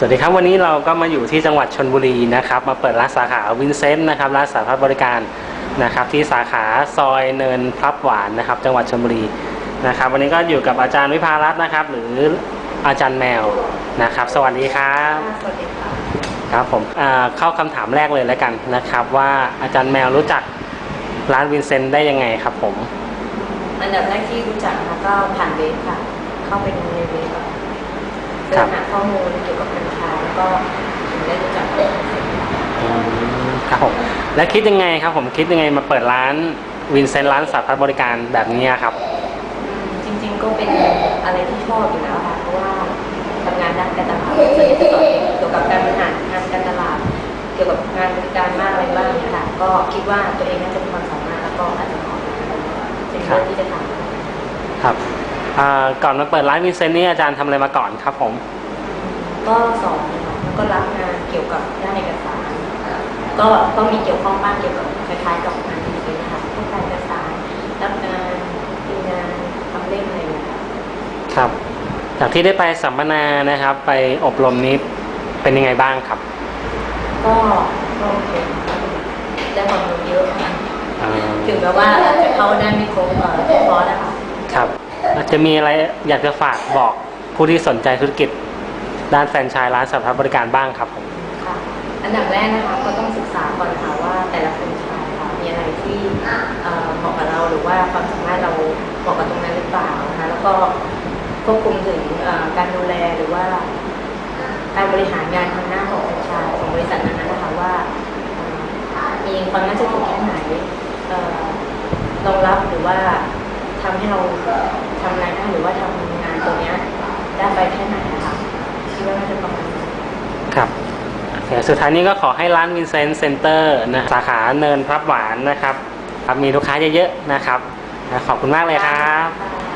สวัสดีครับ วันนี้เราก็มาอยู่ที่จังหวัดชนบุรีนะครับ มาเปิดร้านสาขาวินเซนต์นะครับร้านสาขาบริการนะครับ ที่สาขาซอยเนินพลับหวานนะครับ จังหวัดชนบุรีนะครับ วันนี้ก็อยู่กับอาจารย์วิภารัตน์นะครับ หรืออาจารย์แมวนะครับ สวัสดีครับสวัสดีค่ะครับผมอ่าเข้าคำถามแรกเลยแล้วกันนะครับ ว่าอาจารย์แมวรู้จักร้านวินเซนต์ได้ยังไงครับผม อันดับแรกที่รู้จักนะคะก็ผ่านเว็บค่ะ เข้าไปดูในเว็บอะ เสิร์ชหาข้อมูลเกี่ยวกับกัญชาแล้วก็ถึงได้รู้จักกับอืมครับผมแล้วคิดยังไงครับผมคิดยังไงมาเปิดร้านวินเซนต์ร้านสาขาบริการแบบนี้ครับ จริง ๆ ก็เป็นอะไรที่ชอบอยู่แล้วค่ะเพราะว่าทำงานด้านการตลาดส่วนใหญ่จะสอนเกี่ยวกับการบริหารงานการตลาด เกี่ยวกับงานบริการมากอะไรบ้างเนี่ยค่ะก็คิดว่าตัวเองน่าจะมีความสามารถแล้วก็อาจจะเหมาะเป็นเรื่องที่จะทำครับอ่า ก่อนมาเปิดร้านวินเซนต์นี่อาจารย์ทำอะไรมาก่อนครับผมก็สอนนะคะแล้วก็รับงานเกี่ยวกับด้านเอกสารก็ก็มีเกี่ยวข้องบ้างเกี่ยวกับคล้ายๆกับงานดีเลยนะคะพวกการเอกสารรับงานมีงานทำเล่มอะไรอย่างเงี้ยค่ะครับ จากที่ได้ไปสัมมนานะครับ ไปอบรมนี้เป็นยังไงบ้างครับ ก็ก็โอเคได้ความรู้เยอะค่ะอ่าถึงแม้ว่าอาจจะเข้าได้ไม่ครบเอ่อทุกคอร์สนะคะครับ อาจจะมีอะไรอยากจะฝากบอกผู้ที่สนใจธุรกิจ ด้านแฟรนไชส์ร้านสัมภาขาบริการบ้างครับผมค่ะอันดับแรกนะคะก็ต้องศึกษาก่อนค่ะว่าแต่ละคนชายค่ะมีอะไรที่เหมาะกับเราหรือว่าความสามารถเราเหมาะกับตรงนั้นหรือเปล่านะคะแล้วก็ควบคุมถึงการดูแลหรือว่า การบริหารงานทางหน้าของประชาของบริษัทนั้นนะคะว่า มีความน่าจะถือแค่ไหนรองรับหรือว่าทำให้เรา ทำรายได้หรือว่าทำงานตัวเนี้ยได้ไปแค่ไหนนะคะคิดว่าน่าจะประมาณนั้นครับโอเคสุดท้ายนี้ก็ขอให้ร้านวินเซนต์เซ็นเตอร์นะสาขาเนินพลับหวานนะครับครับมีลูกค้าเยอะๆนะครับนะขอบคุณมากเลยครับค่ะ